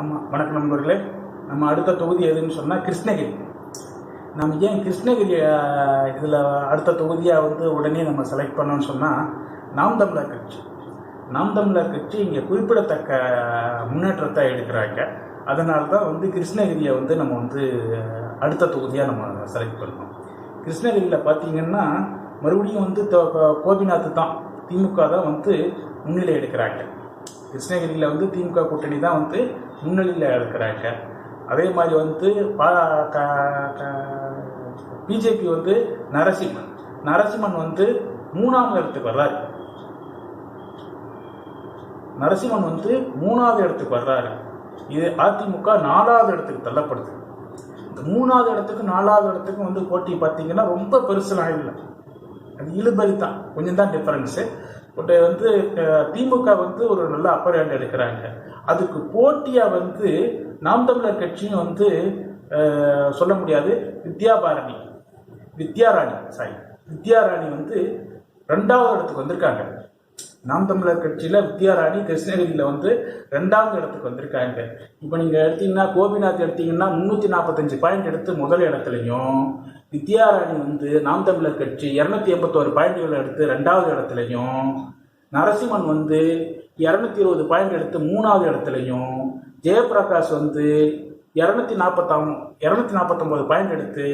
ஆமாம் வணக்கம் நண்பர்களே. நம்ம அடுத்த தொகுதி எதுன்னு சொன்னால் கிருஷ்ணகிரி. நம்ம ஏன் கிருஷ்ணகிரி இதில் அடுத்த தொகுதியாக வந்து உடனே நம்ம செலக்ட் பண்ணோம்னு சொன்னால் நாம் தமிழர் கட்சி. நாம் தமிழர் கட்சி இங்கே குறிப்பிடத்தக்க முன்னேற்றத்தை எடுக்கிறாங்க. அதனால தான் வந்து கிருஷ்ணகிரியை வந்து நம்ம வந்து அடுத்த தொகுதியாக நம்ம செலக்ட் பண்ணோம். கிருஷ்ணகிரியில் பார்த்தீங்கன்னா மறுபடியும் வந்து கோபிநாத் தான் திமுக தான் வந்து முன்னிலை எடுக்கிறாங்க. கிருஷ்ணகிரியில் வந்து திமுக கூட்டணி தான் வந்து முன்னணியில் இருக்கிறாங்க. அதே மாதிரி வந்து பிஜேபி வந்து நரசிம்மன். நரசிம்மன் வந்து மூணாவது இடத்துக்கு வர்றாரு. நரசிம்மன் வந்து மூணாவது இடத்துக்கு வர்றாரு. இது அதிமுக நாலாவது இடத்துக்கு தள்ளப்படுது. இந்த மூணாவது இடத்துக்கு நாலாவது இடத்துக்கு வந்து போட்டி பார்த்தீங்கன்னா ரொம்ப பெருசெல்லாம் இல்லை அது இழுபறி தான் கொஞ்சம் தான் டிஃபரன்ஸு பட் வந்து திமுக வந்து ஒரு நல்ல அப்பர் ஹேண்ட் எடுக்கிறாங்க. அதுக்கு போட்டியாக வந்து நாம் தமிழர் கட்சியும் வந்து சொல்ல முடியாது. வித்யாபாரணி. வித்யாராணி சாரி வித்யாராணி வந்து ரெண்டாவது இடத்துக்கு வந்திருக்காங்க. நாம் தமிழர் கட்சியில் வித்யாராணி கிருஷ்ணகிரியில் வந்து ரெண்டாவது இடத்துக்கு வந்திருக்காங்க. இப்போ நீங்கள் எடுத்தீங்கன்னா கோபிநாத் எடுத்தீங்கன்னா முந்நூற்றி நாற்பத்தஞ்சு பாயிண்ட் எடுத்து முதல் இடத்துலையும் வித்யாராணி வந்து நாம் தமிழர் கட்சி இரநூத்தி எண்பத்தோரு பாயிண்ட்கள் எடுத்து ரெண்டாவது இடத்துலையும் நரசிம்மன் வந்து இரநூத்தி இருபது பாயிண்ட் எடுத்து மூணாவது இடத்துலையும் ஜெயபிரகாஷ் வந்து இரநூத்தி நாற்பத்தாம் இரநூத்தி நாற்பத்தொம்பது பாயிண்ட் எடுத்து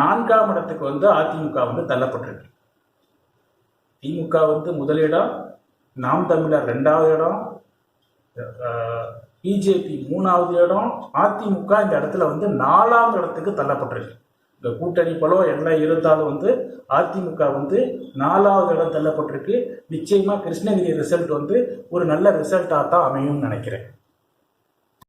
நான்காம் இடத்துக்கு வந்து அதிமுக வந்து தள்ளப்பட்டிருக்கு. திமுக வந்து முதலிடம் நாம் தமிழர் ரெண்டாவது இடம் பிஜேபி மூணாவது இடம் அதிமுக இந்த இடத்துல வந்து நாலாவது இடத்துக்கு தள்ளப்பட்டிருக்கு. இந்த கூட்டணி பலம் என்ன இருந்தாலும் வந்து அதிமுக வந்து நாலாவது இடம் தள்ளப்பட்டிருக்கு. நிச்சயமாக கிருஷ்ணகிரி ரிசல்ட் வந்து ஒரு நல்ல ரிசல்ட்டாக தான் அமையும்னு நினைக்கிறேன்.